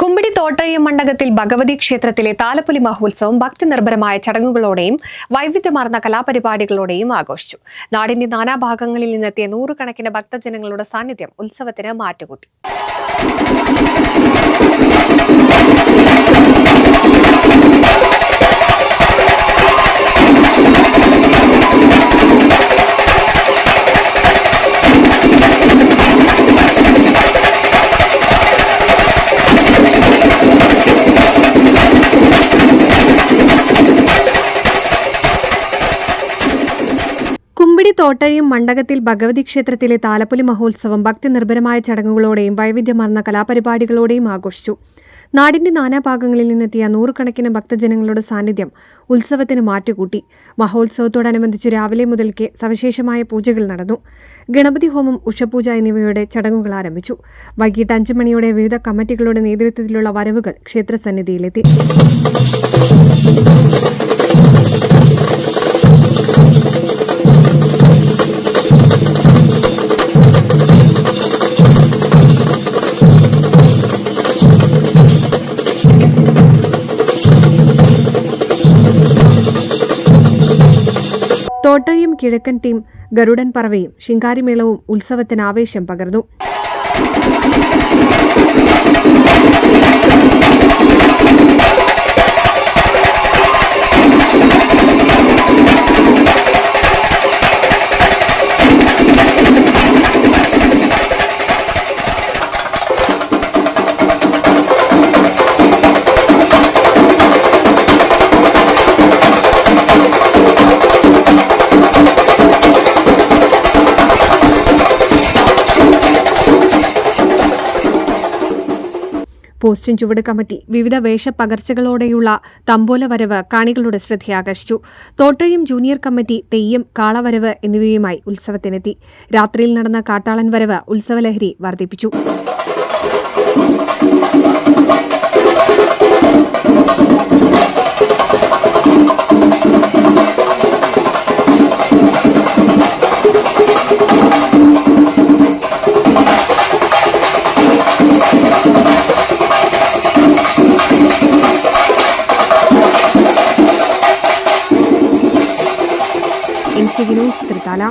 കുമ്പിടി തോട്ടഴിയം മണ്ഡകത്തിൽ ഭഗവതി ക്ഷേത്രത്തിലെ താലപ്പൊലി മഹോത്സവം ഭക്തിനിർഭരമായ ചടങ്ങുകളോടെയും വൈവിധ്യമാർന്ന കലാപരിപാടികളോടെയും ആഘോഷിച്ചു. നാടിന്റെ നാനാഭാഗങ്ങളിൽ നിന്നെത്തിയ നൂറുകണക്കിന് ഭക്തജനങ്ങളുടെ സാന്നിധ്യം ഉത്സവത്തിന് മാറ്റുകൂട്ടി. തോട്ടഴിയും മണ്ഡകത്തിൽ ഭഗവതി ക്ഷേത്രത്തിലെ താലപ്പൊലി മഹോത്സവം ഭക്തി നിർഭരമായ ചടങ്ങുകളോടെയും വൈവിധ്യമാർന്ന കലാപരിപാടികളോടെയും ആഘോഷിച്ചു. നാടിന്റെ നാനാഭാഗങ്ങളിൽ നിന്നെത്തിയ നൂറുകണക്കിന് ഭക്തജനങ്ങളുടെ സാന്നിധ്യം ഉത്സവത്തിന് മാറ്റുകൂട്ടി. മഹോത്സവത്തോടനുബന്ധിച്ച് രാവിലെ മുതൽക്ക് സവിശേഷമായ പൂജകൾ നടന്നു. ഗണപതി ഹോമം ഉഷപൂജ എന്നിവയുടെ ചടങ്ങുകൾ ആരംഭിച്ചു. വൈകിട്ട് അഞ്ചു മണിയോടെ വിവിധ കമ്മിറ്റികളുടെ നേതൃത്വത്തിലുള്ള വരവുകൾ ക്ഷേത്രസന്നിധിയിലെത്തി. കിഴക്കൻ ടീം ഗരുഡൻ പറവയും ശിങ്കാരിമേളവും ഉത്സവത്തിന് ആവേശം പകർന്നു. പോസ്റ്റിൻ ചുവട് കമ്മിറ്റി വിവിധ വേഷപ്പകർച്ചകളോടെയുള്ള തമ്പോല വരവ് കാണികളുടെ ശ്രദ്ധയാകർഷിച്ചു. തോട്ടഴിയും ജൂനിയർ കമ്മിറ്റി തെയ്യം കാളവരവ് എന്നിവയുമായി ഉത്സവത്തിനെത്തി. രാത്രിയിൽ നടന്ന കാട്ടാളൻ വരവ് ഉത്സവലഹരി വർദ്ധിപ്പിച്ചു.